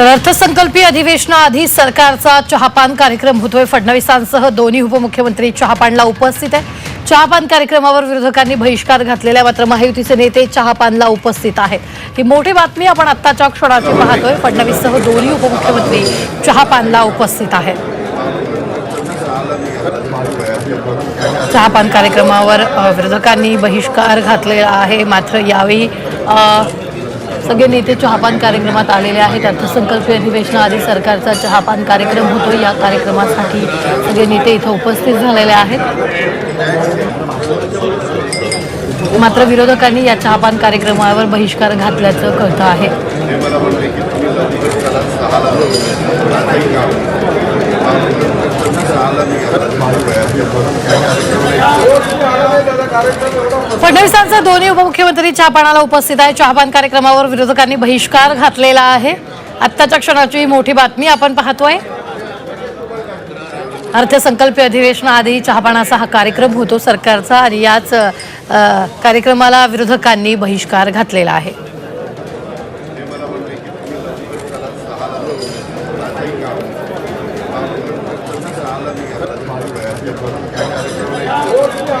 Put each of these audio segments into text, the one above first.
तर अर्थसंकल्पीय अधिवेशनाआधी सरकारचा चहापान कार्यक्रम होतोय. फडणवीसांसह दोन्ही उपमुख्यमंत्री चहापानला उपस्थित आहे चहापान कार्यक्रमावर विरोधकांनी बहिष्कार घातलेला आहे. मात्र महायुतीचे नेते चहापानला उपस्थित आहेत. ही मोठी बातमी आपण आत्ताच्या क्षणाची पाहतोय. फडणवीससह दोन्ही उपमुख्यमंत्री चहापानला उपस्थित आहेत. चहापान कार्यक्रमावर विरोधकांनी बहिष्कार घातलेला आहे. मात्र यावेळी सगळे नेते चहापान कार्यक्रमात आलेले आहेत. अर्थसंकल्पीय अधिवेशनाआधी सरकारचा चहापान कार्यक्रम होतो या कार्यक्रमासाठी सगळे नेते इथं उपस्थित झालेले आहेत. मात्र विरोधकांनी या चहापान कार्यक्रमावर बहिष्कार घातल्याचं कळतं आहे. फडणवीसांचे दोन्ही उपमुख्यमंत्री चहापानाला उपस्थित आहे. चहापान कार्यक्रमावर विरोधकांनी बहिष्कार घातलेला आहे. आत्ताच्या क्षणाची मोठी बातमी आपण पाहतोय. अर्थसंकल्पीय अधिवेशनाआधी चहापानाचा हा कार्यक्रम होतो सरकारचा आणि याच कार्यक्रमाला विरोधकांनी बहिष्कार घातलेला आहे.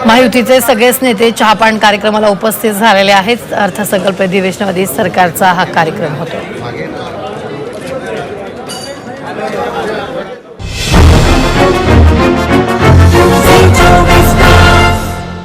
महायुतीचे सगळेच नेते चहापान कार्यक्रमाला उपस्थित झालेले आहेत. अर्थसंकल्प अधिवेशनाआधी सरकारचा हा कार्यक्रम होतो.